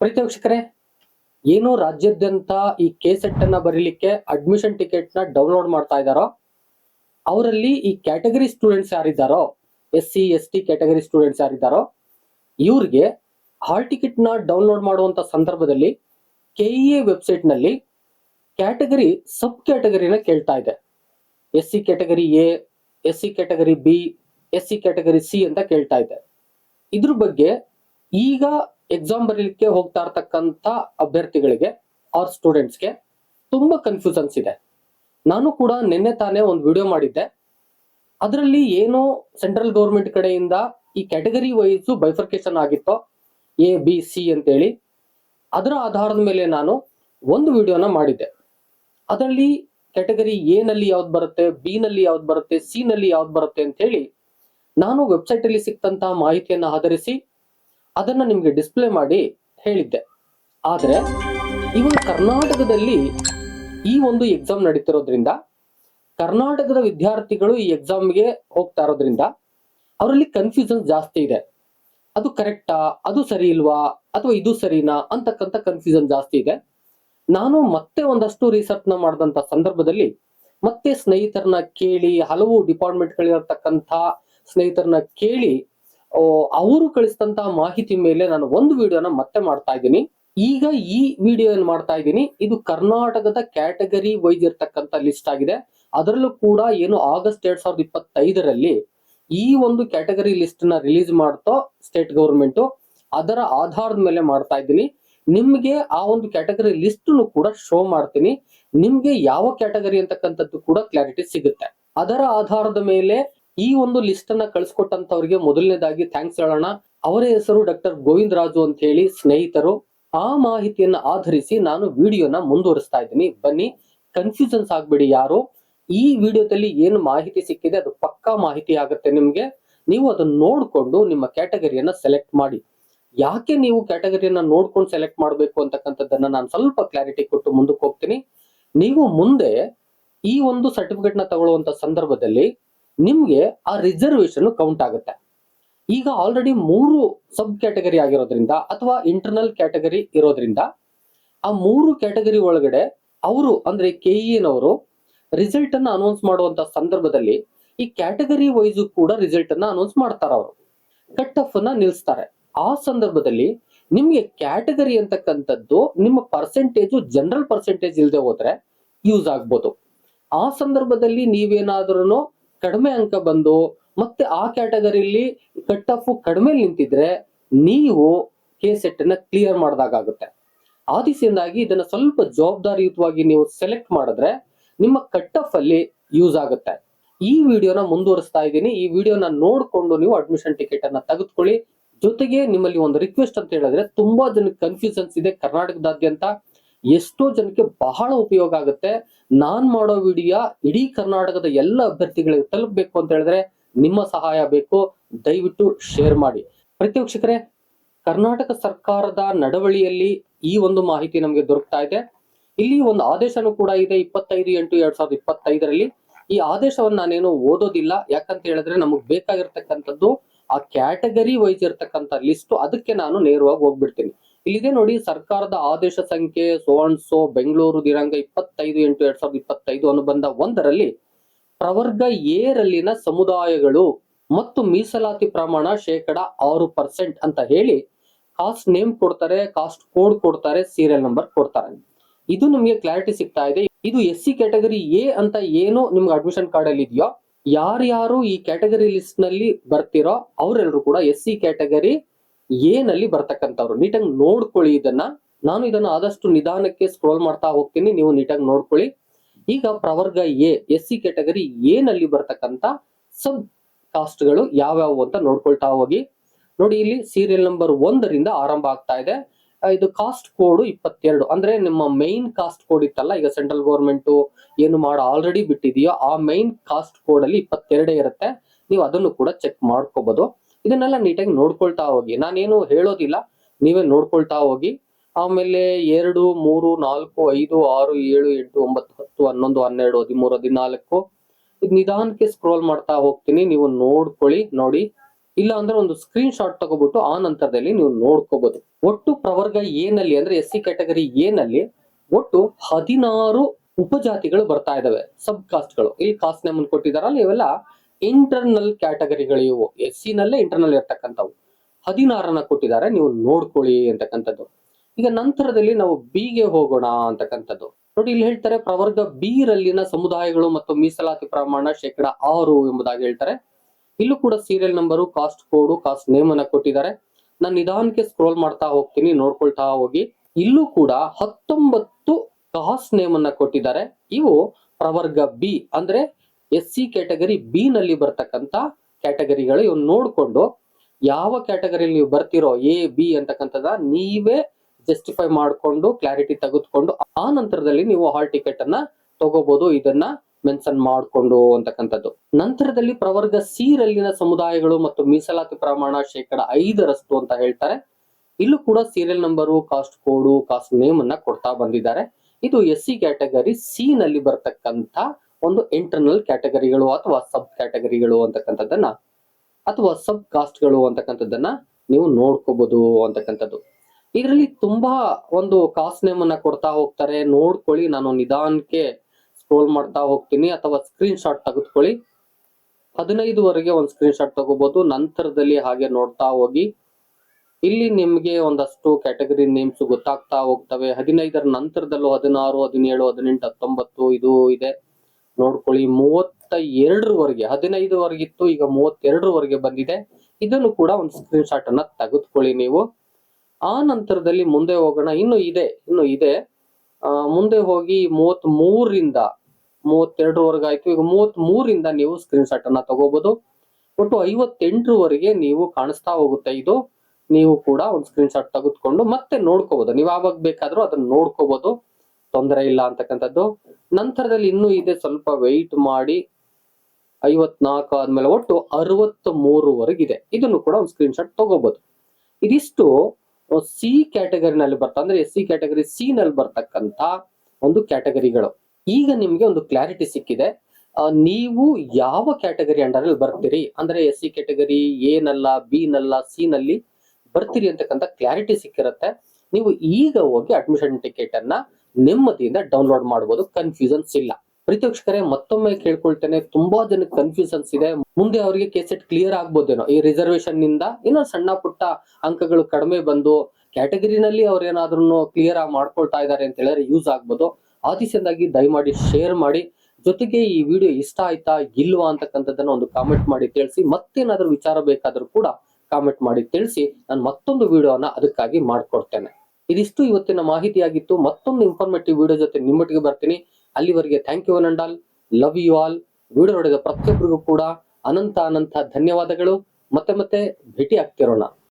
ಪ್ರೀತಿ ಏನು ರಾಜ್ಯಾದ್ಯಂತ ಈ ಕೆ ಅನ್ನ ಬರೀಲಿಕ್ಕೆ ಅಡ್ಮಿಷನ್ ಟಿಕೆಟ್ನ ಡೌನ್ಲೋಡ್ ಮಾಡ್ತಾ ಇದ್ದಾರೋ? ಅವರಲ್ಲಿ ಈ category students ಯಾರಿದ್ದಾರೋ S C S T category students ಯಾರಿದ್ದಾರೋ, ಇವ್ರಿಗೆ ಹಾಲ್ ಟಿಕೆಟ್ನ ಡೌನ್ಲೋಡ್ ಮಾಡುವಂತ ಸಂದರ್ಭದಲ್ಲಿ ಕೆಇಎ ವೆಬ್ಸೈಟ್ನಲ್ಲಿ ಕ್ಯಾಟಗರಿ ಸಬ್ ಕ್ಯಾಟಗರಿನ ಕೇಳ್ತಾ ಇದೆ. S C category A S C category B S C category C ಅಂತ ಕೇಳ್ತಾ ಇದೆ. ಇದ್ರ ಬಗ್ಗೆ ಈಗ ಎಕ್ಸಾಮ್ ಬರೀಲಿಕ್ಕೆ ಹೋಗ್ತಾ ಇರ್ತಕ್ಕಂಥ ಅಭ್ಯರ್ಥಿಗಳಿಗೆ ಆರ್ ಸ್ಟೂಡೆಂಟ್ಸ್ಗೆ ತುಂಬಾ ಕನ್ಫ್ಯೂಷನ್ಸ್ ಇದೆ. ನಾನು ಕೂಡ ನಿನ್ನೆ ತಾನೇ ಒಂದು ವಿಡಿಯೋ ಮಾಡಿದ್ದೆ. ಅದರಲ್ಲಿ ಏನೋ ಸೆಂಟ್ರಲ್ ಗೌರ್ಮೆಂಟ್ ಕಡೆಯಿಂದ ಈ ಕ್ಯಾಟಗರಿ ವೈಸ್ ಬೈಫರ್ಕೇಶನ್ ಆಗಿತ್ತೋ ಎ ಬಿ ಸಿ ಅಂತೇಳಿ, ಅದರ ಆಧಾರದ ಮೇಲೆ ನಾನು ಒಂದು ವಿಡಿಯೋನ ಮಾಡಿದ್ದೆ. ಅದರಲ್ಲಿ ಕ್ಯಾಟಗರಿ ಎ ನಲ್ಲಿ ಯಾವ್ದು ಬರುತ್ತೆ ಬಿ ನಲ್ಲಿ ಯಾವ್ದು ಬರುತ್ತೆ ಸಿ ನಲ್ಲಿ ಯಾವ್ದು ಬರುತ್ತೆ ಅಂತ ಹೇಳಿ ನಾನು ವೆಬ್ಸೈಟ್ ಅಲ್ಲಿ ಸಿಕ್ತಂತಹ ಮಾಹಿತಿಯನ್ನು ಆಧರಿಸಿ ಅದನ್ನ ನಿಮ್ಗೆ ಡಿಸ್ಪ್ಲೇ ಮಾಡಿ ಹೇಳಿದ್ದೆ. ಆದ್ರೆ ಇವಾಗ ಕರ್ನಾಟಕದಲ್ಲಿ ಈ ಒಂದು ಎಕ್ಸಾಮ್ ನಡೀತಿರೋದ್ರಿಂದ, ಕರ್ನಾಟಕದ ವಿದ್ಯಾರ್ಥಿಗಳು ಈ ಎಕ್ಸಾಮ್ಗೆ ಹೋಗ್ತಾ ಇರೋದ್ರಿಂದ, ಅವರಲ್ಲಿ ಕನ್ಫ್ಯೂಷನ್ ಜಾಸ್ತಿ ಇದೆ. ಅದು ಕರೆಕ್ಟಾ ಅದು ಸರಿ ಇಲ್ವಾ? ಅಥವಾ ಇದು ಸರಿನಾ? ಅಂತಕ್ಕಂಥ ಕನ್ಫ್ಯೂಷನ್ ಜಾಸ್ತಿ ಇದೆ. ನಾನು ಮತ್ತೆ ಒಂದಷ್ಟು ರಿಸರ್ಚ್ನ ಮಾಡಿದಂತ ಸಂದರ್ಭದಲ್ಲಿ, ಮತ್ತೆ ಸ್ನೇಹಿತರನ್ನ ಕೇಳಿ, ಹಲವು ಡಿಪಾರ್ಟ್ಮೆಂಟ್ಗಳಿರತಕ್ಕಂಥ ಸ್ನೇಹಿತರನ್ನ ಕೇಳಿ ಅವರು ಕಳಿಸಿದಂತಹ ಮಾಹಿತಿ ಮೇಲೆ ನಾನು ಒಂದು ವಿಡಿಯೋನ ಮತ್ತೆ ಮಾಡ್ತಾ ಇದ್ದೀನಿ. ಈಗ ಈ ವಿಡಿಯೋ ಏನ್ ಮಾಡ್ತಾ ಇದ್ದೀನಿ. ಇದು ಕರ್ನಾಟಕದ ಕ್ಯಾಟಗರಿ ವೈಸ್ ಇರ್ತಕ್ಕಂತ ಲಿಸ್ಟ್ ಆಗಿದೆ. ಅದರಲ್ಲೂ ಕೂಡ ಏನು ಆಗಸ್ಟ್ ಎರಡ್ ಸಾವಿರದ ಇಪ್ಪತ್ತೈದರಲ್ಲಿ ಈ ಒಂದು ಕ್ಯಾಟಗರಿ ಲಿಸ್ಟ್ನ ರಿಲೀಸ್ ಮಾಡ್ತೋ ಸ್ಟೇಟ್ ಗೌರ್ಮೆಂಟ್, ಅದರ ಆಧಾರದ ಮೇಲೆ ಮಾಡ್ತಾ ಇದ್ದೀನಿ. ನಿಮ್ಗೆ ಆ ಒಂದು ಕ್ಯಾಟಗರಿ ಲಿಸ್ಟ್ ಕೂಡ ಶೋ ಮಾಡ್ತೀನಿ. ನಿಮ್ಗೆ ಯಾವ ಕ್ಯಾಟಗರಿ ಅಂತಕ್ಕಂಥದ್ದು ಕೂಡ ಕ್ಲಾರಿಟಿ ಸಿಗುತ್ತೆ. ಅದರ ಆಧಾರದ ಮೇಲೆ ಈ ಒಂದು ಲಿಸ್ಟ್ ಅನ್ನ ಕಳ್ಸಿಕೊಟ್ಟಂತವ್ರಿಗೆ ಮೊದಲನೇದಾಗಿ ಥ್ಯಾಂಕ್ಸ್ ಹೇಳೋಣ. ಅವರ ಹೆಸರು ಡಾಕ್ಟರ್ ಗೋವಿಂದ್ ರಾಜು ಅಂತ ಹೇಳಿ ಸ್ನೇಹಿತರು. ಆ ಮಾಹಿತಿಯನ್ನ ಆಧರಿಸಿ ನಾನು ವಿಡಿಯೋನ ಮುಂದುವರಿಸ್ತಾ ಇದ್ದೀನಿ. ಬನ್ನಿ ಕನ್ಫ್ಯೂಷನ್ಸ್ ಆಗ್ಬೇಡಿ ಯಾರು. ಈ ವಿಡಿಯೋದಲ್ಲಿ ಏನು ಮಾಹಿತಿ ಸಿಕ್ಕಿದೆ ಅದು ಪಕ್ಕಾ ಮಾಹಿತಿ ಆಗುತ್ತೆ ನಿಮ್ಗೆ. ನೀವು ಅದನ್ನ ನೋಡ್ಕೊಂಡು ನಿಮ್ಮ ಕ್ಯಾಟಗರಿಯನ್ನ ಸೆಲೆಕ್ಟ್ ಮಾಡಿ. ಯಾಕೆ ನೀವು ಕ್ಯಾಟಗರಿಯನ್ನ ನೋಡ್ಕೊಂಡು ಸೆಲೆಕ್ಟ್ ಮಾಡಬೇಕು ಅಂತಕ್ಕಂಥದ್ದನ್ನ ನಾನು ಸ್ವಲ್ಪ ಕ್ಲಾರಿಟಿ ಕೊಟ್ಟು ಮುಂದಕ್ಕೆ ಹೋಗ್ತೀನಿ. ನೀವು ಮುಂದೆ ಈ ಒಂದು ಸರ್ಟಿಫಿಕೇಟ್ನ ತಗೊಳ್ಳುವಂತ ಸಂದರ್ಭದಲ್ಲಿ ನಿಮ್ಗೆ ಆ ರಿಸರ್ವೇಶನ್ ಕೌಂಟ್ ಆಗುತ್ತೆ. ಈಗ ಆಲ್ರೆಡಿ ಮೂರು ಸಬ್ ಕ್ಯಾಟಗರಿ ಆಗಿರೋದ್ರಿಂದ ಅಥವಾ ಇಂಟರ್ನಲ್ ಕ್ಯಾಟಗರಿ ಇರೋದ್ರಿಂದ ಆ ಮೂರು ಕ್ಯಾಟಗರಿ ಒಳಗಡೆ ಅವರು ಅಂದ್ರೆ ಕೆಇನವರು ರಿಸಲ್ಟ್ ಅನ್ನ ಅನೌನ್ಸ್ ಮಾಡುವಂತ ಸಂದರ್ಭದಲ್ಲಿ ಈ ಕ್ಯಾಟಗರಿ ವೈಸ್ ಕೂಡ ರಿಸಲ್ಟ್ ಅನ್ನ ಅನೌನ್ಸ್ ಮಾಡ್ತಾರೆ ಅವರು. ಕಟ್ ಆಫ್ ಅನ್ನ ನಿಲ್ಲಿಸ್ತಾರೆ ಆ ಸಂದರ್ಭದಲ್ಲಿ ನಿಮ್ಗೆ ಕ್ಯಾಟಗರಿ ಅಂತಕ್ಕಂಥದ್ದು ನಿಮ್ಮ ಪರ್ಸೆಂಟೇಜು ಜನರಲ್ ಪರ್ಸೆಂಟೇಜ್ ಇಲ್ಲದೆ ಹೋದ್ರೆ ಯೂಸ್ ಆಗ್ಬೋದು. ಆ ಸಂದರ್ಭದಲ್ಲಿ ನೀವೇನಾದ್ರೂ ಕಡಿಮೆ ಅಂಕ ಬಂದು ಮತ್ತೆ ಆ ಕ್ಯಾಟಗರಿಲಿ ಕಟ್ ಆಫ್ ಕಡಿಮೆ ನಿಂತಿದ್ರೆ ನೀವು ಕೆ ಸೆಟ್ ಅನ್ನ ಕ್ಲಿಯರ್ ಮಾಡಿದಾಗುತ್ತೆ ಆ ದಿಸೆಯಿಂದಾಗಿ ಇದನ್ನ ಸ್ವಲ್ಪ ಜವಾಬ್ದಾರಿಯುತವಾಗಿ ನೀವು ಸೆಲೆಕ್ಟ್ ಮಾಡಿದ್ರೆ ನಿಮ್ಮ ಕಟ್ ಆಫ್ ಅಲ್ಲಿ ಯೂಸ್ ಆಗುತ್ತೆ. ಈ ವಿಡಿಯೋನ ಮುಂದುವರಿಸ್ತಾ ಇದ್ದೀನಿ. ಈ ವಿಡಿಯೋನ ನೋಡ್ಕೊಂಡು ನೀವು ಅಡ್ಮಿಷನ್ ಟಿಕೆಟ್ ಅನ್ನ ತೆಗೆದುಕೊಳ್ಳಿ. ಜೊತೆಗೆ ನಿಮ್ಮಲ್ಲಿ ಒಂದು ರಿಕ್ವೆಸ್ಟ್ ಅಂತ ಹೇಳಿದ್ರೆ ತುಂಬಾ ಜನಕ್ಕೆ ಕನ್ಫ್ಯೂಷನ್ಸ್ ಇದೆ ಕರ್ನಾಟಕದಾದ್ಯಂತ. ಎಷ್ಟೋ ಜನಕ್ಕೆ ಬಹಳ ಉಪಯೋಗ ಆಗುತ್ತೆ. ನಾನ್ ಮಾಡೋ ವಿಡಿಯೋ ಇಡೀ ಕರ್ನಾಟಕದ ಎಲ್ಲ ಅಭ್ಯರ್ಥಿಗಳಿಗೆ ತಲುಪಬೇಕು ಅಂತ ಹೇಳಿದ್ರೆ ನಿಮ್ಮ ಸಹಾಯ ಬೇಕು. ದಯವಿಟ್ಟು ಶೇರ್ ಮಾಡಿ. ಪ್ರತಿ ವೀಕ್ಷಕರೇ, ಕರ್ನಾಟಕ ಸರ್ಕಾರದ ನಡವಳಿಯಲ್ಲಿ ಈ ಒಂದು ಮಾಹಿತಿ ನಮಗೆ ದೊರಕ್ತಾ ಇದೆ. ಇಲ್ಲಿ ಒಂದು ಆದೇಶನೂ ಕೂಡ ಇದೆ, ಇಪ್ಪತ್ತೈದು ಎಂಟು ಎರಡ್ ಸಾವಿರದ ಇಪ್ಪತ್ತೈದರಲ್ಲಿ. ಈ ಆದೇಶವನ್ನು ನಾನೇನು ಓದೋದಿಲ್ಲ. ಯಾಕಂತ ಹೇಳಿದ್ರೆ ನಮಗ್ ಬೇಕಾಗಿರ್ತಕ್ಕಂಥದ್ದು ಆ ಕ್ಯಾಟಗರಿ ವೈಸ್ ಇರ್ತಕ್ಕಂಥ ಲಿಸ್ಟ್. ಅದಕ್ಕೆ ನಾನು ನೇರವಾಗಿ ಹೋಗ್ಬಿಡ್ತೀನಿ. ಇಲ್ಲಿದೆ ನೋಡಿ, ಸರ್ಕಾರದ ಆದೇಶ ಸಂಖ್ಯೆ ಸೋ ಅಂಡ್ ಸೋ ಬೆಂಗಳೂರು ದಿನಾಂಕ ಇಪ್ಪತ್ತೈದು ಎಂಟು ಎರಡ್ ಸಾವಿರದ ಇಪ್ಪತ್ತೈದು ಅನುಬಂಧ ಒಂದರಲ್ಲಿ ಪ್ರವರ್ಗ ಏರಲ್ಲಿನ ಸಮುದಾಯಗಳು ಮತ್ತು ಮೀಸಲಾತಿ ಪ್ರಮಾಣ ಶೇಕಡ ಆರು ಪರ್ಸೆಂಟ್ ಅಂತ ಹೇಳಿ ಕಾಸ್ಟ್ ನೇಮ್ ಕೊಡ್ತಾರೆ, ಕಾಸ್ಟ್ ಕೋಡ್ ಕೊಡ್ತಾರೆ, ಸೀರಿಯಲ್ ನಂಬರ್ ಕೊಡ್ತಾರೆ. ಇದು ನಿಮಗೆ ಕ್ಲಾರಿಟಿ ಸಿಗ್ತಾ ಇದೆ. ಇದು ಎಸ್ ಸಿ ಕ್ಯಾಟಗರಿ ಎ ಅಂತ ಏನು ನಿಮ್ಗೆ ಅಡ್ಮಿಷನ್ ಕಾರ್ಡ್ ಅಲ್ಲಿ ಇದೆಯೋ, ಯಾರ್ಯಾರು ಈ ಕ್ಯಾಟಗರಿ ಲಿಸ್ಟ್ನಲ್ಲಿ ಬರ್ತಿರೋ ಅವರೆಲ್ಲರೂ ಕೂಡ ಎಸ್ ಸಿ ಕ್ಯಾಟಗರಿ ಎ ನಲ್ಲಿ ಬರ್ತಕ್ಕಂಥವ್ರು? ನೀಟಾಗಿ ನೋಡ್ಕೊಳ್ಳಿ ಇದನ್ನ. ನಾನು ಇದನ್ನ ಆದಷ್ಟು ನಿಧಾನಕ್ಕೆ ಸ್ಕ್ರೋಲ್ ಮಾಡ್ತಾ ಹೋಗ್ತೀನಿ. ನೀವು ನೀಟಾಗಿ ನೋಡ್ಕೊಳ್ಳಿ. ಈಗ ಪ್ರವರ್ಗ A S C category A ನಲ್ಲಿ ಬರ್ತಕ್ಕಂಥ ಸಬ್ ಕಾಸ್ಟ್ಗಳು ಯಾವ್ಯಾವು ಅಂತ ನೋಡ್ಕೊಳ್ತಾ ಹೋಗಿ. ನೋಡಿ, ಇಲ್ಲಿ ಸೀರಿಯಲ್ ನಂಬರ್ ಒಂದರಿಂದ ಆರಂಭ ಆಗ್ತಾ ಇದೆ. ಇದು ಕಾಸ್ಟ್ ಕೋಡ್ ಇಪ್ಪತ್ತೆರಡು. ಅಂದ್ರೆ ನಿಮ್ಮ ಮೈನ್ ಕಾಸ್ಟ್ ಕೋಡ್ ಇತ್ತಲ್ಲ, ಈಗ ಸೆಂಟ್ರಲ್ ಗೌರ್ಮೆಂಟ್ ಏನು ಮಾಡ ಆಲ್ರೆಡಿ ಬಿಟ್ಟಿದೆಯೋ, ಆ ಮೈನ್ ಕಾಸ್ಟ್ ಕೋಡ್ ಅಲ್ಲಿ ಇಪ್ಪತ್ತೆರಡೇ ಇರುತ್ತೆ. ನೀವು ಅದನ್ನು ಕೂಡ ಚೆಕ್ ಮಾಡ್ಕೋಬಹುದು ಇದನ್ನೆಲ್ಲ ನೀಟಾಗಿ ನೋಡ್ಕೊಳ್ತಾ ಹೋಗಿ. ನಾನೇನು ಹೇಳೋದಿಲ್ಲ, ನೀವೇ ನೋಡ್ಕೊಳ್ತಾ ಹೋಗಿ. ಆಮೇಲೆ ಎರಡು, ಮೂರು, ನಾಲ್ಕು, ಐದು, ಆರು, ಏಳು, ಎಂಟು, ಒಂಬತ್ತು, ಹತ್ತು, ಹನ್ನೊಂದು, ಹನ್ನೆರಡು, ಹದಿಮೂರು, ಹದಿನಾಲ್ಕು. ಇದು ನಿಧಾನಕ್ಕೆ ಸ್ಕ್ರೋಲ್ ಮಾಡ್ತಾ ಹೋಗ್ತೀನಿ. ನೀವು ನೋಡ್ಕೊಳ್ಳಿ, ನೋಡಿ. ಇಲ್ಲ ಅಂದ್ರೆ ಒಂದು ಸ್ಕ್ರೀನ್ ಶಾಟ್ ತಗೋಬಿಟ್ಟು ಆ ನಂತರದಲ್ಲಿ ನೀವು ನೋಡ್ಕೋಬಹುದು ಒಟ್ಟು ಪ್ರವರ್ಗ ಏನಲ್ಲಿ ಅಂದ್ರೆ ಎಸ್ ಸಿ ಕ್ಯಾಟಗರಿ ಏನಲ್ಲಿ ಒಟ್ಟು ಹದಿನಾರು ಉಪಜಾತಿಗಳು ಬರ್ತಾ ಇದಾವೆ. ಸಬ್ ಕಾಸ್ಟ್ಗಳು ಇಲ್ಲಿ ಕಾಸ್ಟ್ ನೇಮ್ ಕೊಟ್ಟಿದಾರಲ್ಲ ಇವೆಲ್ಲ ಇಂಟರ್ನಲ್ ಕ್ಯಾಟಗರಿಗಳು ಇವು. ಎಸ್ ಸಿನಲ್ಲೇ ಇಂಟರ್ನಲ್ ಇರ್ತಕ್ಕಂಥವು. ಹದಿನಾರನ್ನ ಕೊಟ್ಟಿದ್ದಾರೆ, ನೀವು ನೋಡ್ಕೊಳ್ಳಿ ಅಂತಕ್ಕಂಥದ್ದು. ಈಗ ನಂತರದಲ್ಲಿ ನಾವು ಬಿಗೆ ಹೋಗೋಣ ಅಂತಕ್ಕಂಥದ್ದು. ನೋಡಿ, ಇಲ್ಲಿ ಹೇಳ್ತಾರೆ, ಪ್ರವರ್ಗ ಬಿ ರಲ್ಲಿನ ಸಮುದಾಯಗಳು ಮತ್ತು ಮೀಸಲಾತಿ ಪ್ರಮಾಣ ಶೇಕಡ ಆರು ಎಂಬುದಾಗಿ ಹೇಳ್ತಾರೆ. ಇಲ್ಲೂ ಕೂಡ serial number caste code caste name ಅನ್ನ ಕೊಟ್ಟಿದ್ದಾರೆ. ನಾನು ನಿಧಾನಕ್ಕೆ ಸ್ಕ್ರೋಲ್ ಮಾಡ್ತಾ ಹೋಗ್ತೀನಿ, ನೋಡ್ಕೊಳ್ತಾ ಹೋಗಿ. ಇಲ್ಲೂ ಕೂಡ ಹತ್ತೊಂಬತ್ತು ಕಾಸ್ಟ್ ನೇಮ್ ಅನ್ನ ಕೊಟ್ಟಿದ್ದಾರೆ. ಇವು ಪ್ರವರ್ಗ ಬಿ ಅಂದ್ರೆ ಎಸ್ ಸಿ ಕ್ಯಾಟಗರಿ ಬಿ ನಲ್ಲಿ ಬರ್ತಕ್ಕಂತ ಕ್ಯಾಟಗರಿಗಳು ಇವನ್ ನೋಡ್ಕೊಂಡು ಯಾವ ಕ್ಯಾಟಗರಿ ನೀವು ಬರ್ತಿರೋ ಎ ಬಿ ಅಂತಕ್ಕಂಥದ ನೀವೇ ಜಸ್ಟಿಫೈ ಮಾಡ್ಕೊಂಡು ಕ್ಲಾರಿಟಿ ತೆಗೆದುಕೊಂಡು ಆ ನಂತರದಲ್ಲಿ ನೀವು ಹಾಲ್ ಟಿಕೆಟ್ ಅನ್ನ ತಗೋಬಹುದು ಇದನ್ನ ಮೆನ್ಷನ್ ಮಾಡಿಕೊಂಡು ಅಂತಕ್ಕಂಥದ್ದು. ನಂತರದಲ್ಲಿ ಪ್ರವರ್ಗ ಸಿ ರಲ್ಲಿನ ಸಮುದಾಯಗಳು ಮತ್ತು ಮೀಸಲಾತಿ ಪ್ರಮಾಣ ಶೇಕಡ ಐದರಷ್ಟು ಅಂತ ಹೇಳ್ತಾರೆ. ಇಲ್ಲೂ ಕೂಡ serial number caste code caste name ಅನ್ನ ಕೊಡ್ತಾ ಬಂದಿದ್ದಾರೆ. ಇದು ಎಸ್ ಸಿ ಕ್ಯಾಟಗರಿ ಸಿ ನಲ್ಲಿ ಬರ್ತಕ್ಕಂತ ಒಂದು ಇಂಟರ್ನಲ್ ಕ್ಯಾಟಗರಿಗಳು ಅಥವಾ ಸಬ್ ಕ್ಯಾಟಗರಿಗಳು ಅಂತಕ್ಕಂಥದ್ದನ್ನ ಅಥವಾ ಸಬ್ ಕಾಸ್ಟ್ಗಳು ಅಂತಕ್ಕಂಥದ್ದನ್ನ ನೀವು ನೋಡ್ಕೋಬಹುದು ಅಂತಕ್ಕಂಥದ್ದು. ಇದರಲ್ಲಿ ತುಂಬಾ ಒಂದು ಕಾಸ್ಟ್ ನೇಮ್ ಅನ್ನ ಕೊಡ್ತಾ ಹೋಗ್ತಾರೆ. ನೋಡ್ಕೊಳ್ಳಿ, ನಾನು ನಿಧಾನಕ್ಕೆ ಸ್ಕ್ರೋಲ್ ಮಾಡ್ತಾ ಹೋಗ್ತೀನಿ ಅಥವಾ ಸ್ಕ್ರೀನ್ ಶಾಟ್ ತೆಗೆದುಕೊಳ್ಳಿ. ಹದಿನೈದುವರೆಗೆ ಒಂದು ಸ್ಕ್ರೀನ್ ಶಾಟ್ ತಗೋಬಹುದು ನಂತರದಲ್ಲಿ ಹಾಗೆ ನೋಡ್ತಾ ಹೋಗಿ. ಇಲ್ಲಿ ನಿಮ್ಗೆ ಒಂದಷ್ಟು ಕ್ಯಾಟಗರಿ ನೇಮ್ಸ್ ಗೊತ್ತಾಗ್ತಾ ಹೋಗ್ತವೆ. ಹದಿನೈದರ ನಂತರದಲ್ಲೂ ಹದಿನಾರು, ಹದಿನೇಳು, ಹದಿನೆಂಟು, ಹತ್ತೊಂಬತ್ತು ಇದು ಇದೆ. ನೋಡ್ಕೊಳ್ಳಿ ಮೂವತ್ತ ಎರಡರವರೆಗೆ ಹದಿನೈದುವರೆಗಿತ್ತು ಈಗ ಮೂವತ್ತೆರಡರವರೆಗೆ ಬಂದಿದೆ. ಇದನ್ನು ಕೂಡ ಒಂದು ಸ್ಕ್ರೀನ್ ಶಾಟ್ ಅನ್ನ ತೆಗೆದುಕೊಳ್ಳಿ ನೀವು. ಆ ನಂತರದಲ್ಲಿ ಮುಂದೆ ಹೋಗೋಣ. ಇನ್ನು ಇದೆ ಇನ್ನು ಇದೆ. ಮುಂದೆ ಹೋಗಿ ಮೂವತ್ತ್ ಮೂರಿಂದ ಮೂವತ್ತೆರಡರವರೆಗೆ ಆಯ್ತು. ಈಗ ಮೂವತ್ತ್ ಮೂರಿಂದ ನೀವು ಸ್ಕ್ರೀನ್ ಶಾಟ್ ಅನ್ನ ತಗೋಬಹುದು ಒಟ್ಟು ಐವತ್ತೆಂಟರವರೆಗೆ ನೀವು ಕಾಣಿಸ್ತಾ ಹೋಗುತ್ತೆ ಇದು. ನೀವು ಕೂಡ ಒಂದು ಸ್ಕ್ರೀನ್ ಶಾಟ್ ತೆಗೆದುಕೊಂಡು ಮತ್ತೆ ನೋಡ್ಕೋಬಹುದು ನೀವು ಯಾವಾಗ ಬೇಕಾದ್ರೂ ಅದನ್ನ ನೋಡ್ಕೋಬಹುದು ತೊಂದರೆ ಇಲ್ಲ ಅಂತಕ್ಕಂಥದ್ದು. ನಂತರದಲ್ಲಿ ಇನ್ನೂ ಇದೆ ಸ್ವಲ್ಪ ವೆಯ್ಟ್ ಮಾಡಿ ಐವತ್ನಾಲ್ಕು ಆದ್ಮೇಲೆ ಒಟ್ಟು ಅರವತ್ತು ಮೂರುವರೆಗಿದೆ ಇದನ್ನು ಕೂಡ ಒಂದು ಸ್ಕ್ರೀನ್ ಶಾಟ್ ತಗೋಬಹುದು ಇದಿಷ್ಟು ಸಿ ಕ್ಯಾಟಗರಿನಲ್ಲಿ ಬರ್ತಾ, ಅಂದ್ರೆ ಎಸ್ ಸಿ ಕ್ಯಾಟಗರಿ ಸಿ ನಲ್ಲಿ ಬರ್ತಕ್ಕಂತ ಒಂದು ಕ್ಯಾಟಗರಿಗಳು ಈಗ ನಿಮ್ಗೆ ಒಂದು ಕ್ಲಾರಿಟಿ ಸಿಕ್ಕಿದೆ. ನೀವು ಯಾವ ಕ್ಯಾಟಗರಿ ಅಂಡರ್ ಅಲ್ಲಿ ಬರ್ತೀರಿ? ಅಂದ್ರೆ ಎಸ್ ಸಿ ಕ್ಯಾಟಗರಿ ಎ ನಲ್ಲ ಬಿ ನಲ್ಲ ಸಿ ನಲ್ಲಿ ಬರ್ತೀರಿ ಅಂತಕ್ಕಂಥ ಕ್ಲಾರಿಟಿ ಸಿಕ್ಕಿರುತ್ತೆ. ನೀವು ಈಗ ಹೋಗಿ ಅಡ್ಮಿಷನ್ ಟಿಕೆಟ್ ಅನ್ನ ನೆಮ್ಮದಿಯಿಂದ ಡೌನ್ಲೋಡ್ ಮಾಡಬಹುದು ಕನ್ಫ್ಯೂಷನ್ಸ್ ಇಲ್ಲ. ಪ್ರೀತಿವೀಕ್ಷಕರೇ, ಮತ್ತೊಮ್ಮೆ ಕೇಳ್ಕೊಳ್ತೇನೆ. ತುಂಬಾ ಜನಕ್ಕೆ ಕನ್ಫ್ಯೂಷನ್ಸ್ ಇದೆ. ಮುಂದೆ ಅವರಿಗೆ ಕೆಸೆಟ್ ಕ್ಲಿಯರ್ ಆಗ್ಬೋದೇನೋ. ಈ ರಿಸರ್ವೇಶನ್ನಿಂದ ಏನೋ ಸಣ್ಣ ಪುಟ್ಟ ಅಂಕಗಳು ಕಡಿಮೆ ಬಂದು ಕ್ಯಾಟಗರಿನಲ್ಲಿ ಅವ್ರೇನಾದ್ರೂ ಕ್ಲಿಯರ್ ಆಗಿ ಮಾಡ್ಕೊಳ್ತಾ ಇದ್ದಾರೆ ಅಂತ ಹೇಳಿದ್ರೆ ಯೂಸ್ ಆಗ್ಬೋದು. ದಿಸೆಯಿಂದಾಗಿ ದಯಮಾಡಿ ಶೇರ್ ಮಾಡಿ. ಜೊತೆಗೆ ಈ ವಿಡಿಯೋ ಇಷ್ಟ ಆಯ್ತಾ, ಇಲ್ವಾ ಅಂತಕ್ಕಂಥದ್ದನ್ನ ಒಂದು ಕಾಮೆಂಟ್ ಮಾಡಿ ತಿಳಿಸಿ. ಮತ್ತೇನಾದ್ರೂ ವಿಚಾರ ಬೇಕಾದ್ರೂ ಕೂಡ ಕಾಮೆಂಟ್ ಮಾಡಿ ತಿಳಿಸಿ. ನಾನು ಮತ್ತೊಂದು ವಿಡಿಯೋನ ಅದಕ್ಕಾಗಿ ಮಾಡ್ಕೊಡ್ತೇನೆ. ಇದಿಷ್ಟು ಇವತ್ತಿನ ಮಾಹಿತಿಯಾಗಿತ್ತು. ಮತ್ತೊಂದು ಇನ್ಫಾರ್ಮೇಟಿವ್ ವಿಡಿಯೋ ಜೊತೆ ನಿಮ್ಮೊಟ್ಟಿಗೆ ಬರ್ತೀನಿ. ಅಲ್ಲಿವರೆಗೆ thank you all love you all video ನೋಡಿದ ಪ್ರತಿಯೊಬ್ಬರಿಗೂ ಕೂಡ ಅನಂತ ಅನಂತ ಧನ್ಯವಾದಗಳು. ಮತ್ತೆ ಮತ್ತೆ ಭೇಟಿ ಆಗ್ತಿರೋಣ